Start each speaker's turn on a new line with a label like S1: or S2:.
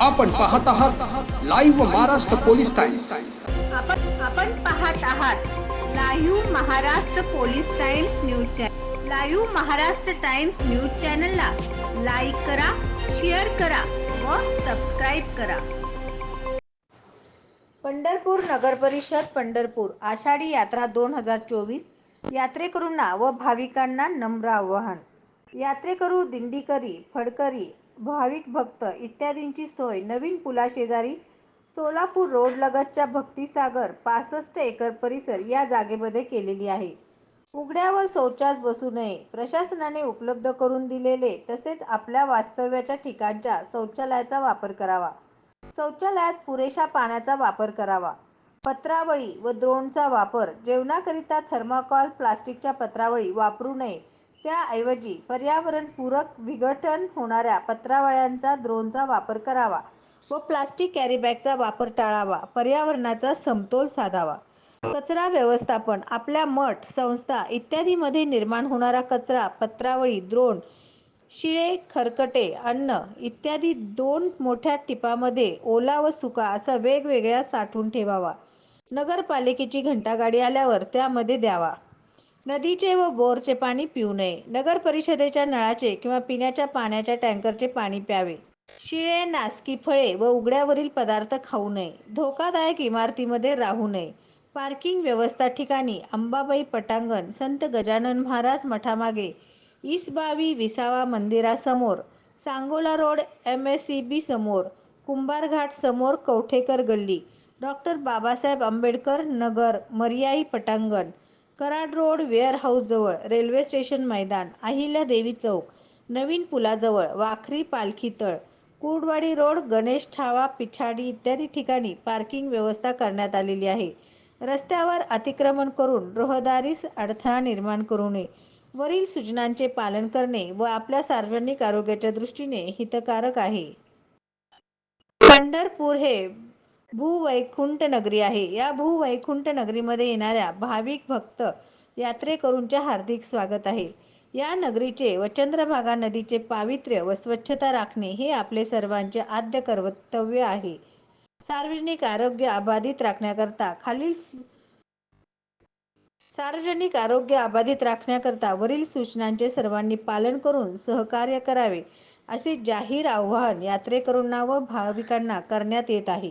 S1: आपण पाहत आहात लाईव्ह महाराष्ट्र पोलीस टाइम्स
S2: आपण आपण पाहत आहात live Maharashtra police Times news channel live Maharashtra Times news चॅनलला लाईक करा शेअर करा व सबस्क्राईब करा. पंढरपूर नगर परिषद पंढरपूर आषाढी यात्रा दोन हजार चोवीस यात्रेकरूंना व भाविकांना नम्र आवाहन. यात्रेकरू दिंडीकरी फडकरी भाविक भक्त इत्यादींची सोय. नवीन पुलाशेजारी सोलापूर रोड लगतच्या भक्तिसागर पासष्ट एकर परिसर या जागेमध्ये केलेली आहे. उघड्यावर शौचास बसू नये. प्रशासनाने उपलब्ध करून दिलेले तसेच आपल्या वास्तव्याच्या ठिकाणच्या शौचालयाचा वापर करावा. शौचालयात पुरेशा पाण्याचा वापर करावा. पत्रावळी व द्रोणचा वापर. जेवणाकरिता थर्माकॉल प्लास्टिकच्या पत्रावळी वापरू नये. त्याऐवजी पर्यावरणपूरक विघटन होणाऱ्या पत्रावळ्यांचा द्रोणचा वापर करावा व प्लास्टिक कॅरीबॅगचा वापर टाळावा पर्यावरणाचा समतोल साधावा. कचरा व्यवस्थापन आपल्या मठ संस्था इत्यादीमध्ये निर्माण होणारा कचरा पत्रावळी द्रोण शिळे खरकटे अन्न इत्यादी दोन मोठ्या टिपामध्ये ओला व सुका असा वेगवेगळ्या साठवून ठेवावा. नगरपालिकेची घंटागाडी आल्यावर त्यामध्ये द्यावा. नदीचे व बोरचे पाणी पिऊ नये. नगर परिषदेच्या नळाचे किंवा पिण्याच्या पाण्याच्या टँकरचे पाणी प्यावे. शिळे नासकी फळे व उघड्यावरील पदार्थ खाऊ नये. धोकादायक इमारतीमध्ये राहू नये. पार्किंग व्यवस्था ठिकाणी अंबाबाई पटांगण संत गजानन महाराज मठामागे इसबावी विसावा मंदिरासमोर Sangola road M S C B समोर कुंभारघाट समोर कवठेकर गल्ली डॉक्टर बाबासाहेब आंबेडकर नगर मर्याई पटांगण कराड रोड वेअर हाऊसजवळ रेल्वे स्टेशन मैदान अहिल्या देवी चौक नवीन पुलाजवळ वाखरी पालखी तळ कुर्डवाडी रोड गणेश ठावा पिछाडी इत्यादी ठिकाणी पार्किंग व्यवस्था करण्यात आलेली आहे. रस्त्यावर अतिक्रमण करून रहदारीस अडथळा निर्माण करू नये. वरील सूचनांचे पालन करणे व आपल्या सार्वजनिक आरोग्याच्या दृष्टीने हितकारक आहे. पंढरपूर हे भूवैकुंठ नगरी आहे. या भूवैकुंठ नगरीमध्ये येणाऱ्या भाविक भक्त यात्रेकरूंचे हार्दिक स्वागत आहे. या नगरीचे व चंद्रभागा नदीचे पावित्र्य व स्वच्छता राखणे हे आपले सर्वांचे आद्य कर्तव्य आहे. सार्वजनिक आरोग्य अबाधित राखण्याकरता खालील सार्वजनिक आरोग्य अबाधित राखण्याकरता वरील सूचनांचे सर्वांनी पालन करून सहकार्य करावे असे जाहीर आव्हान यात्रेकरूंना व भाविकांना करण्यात येत आहे.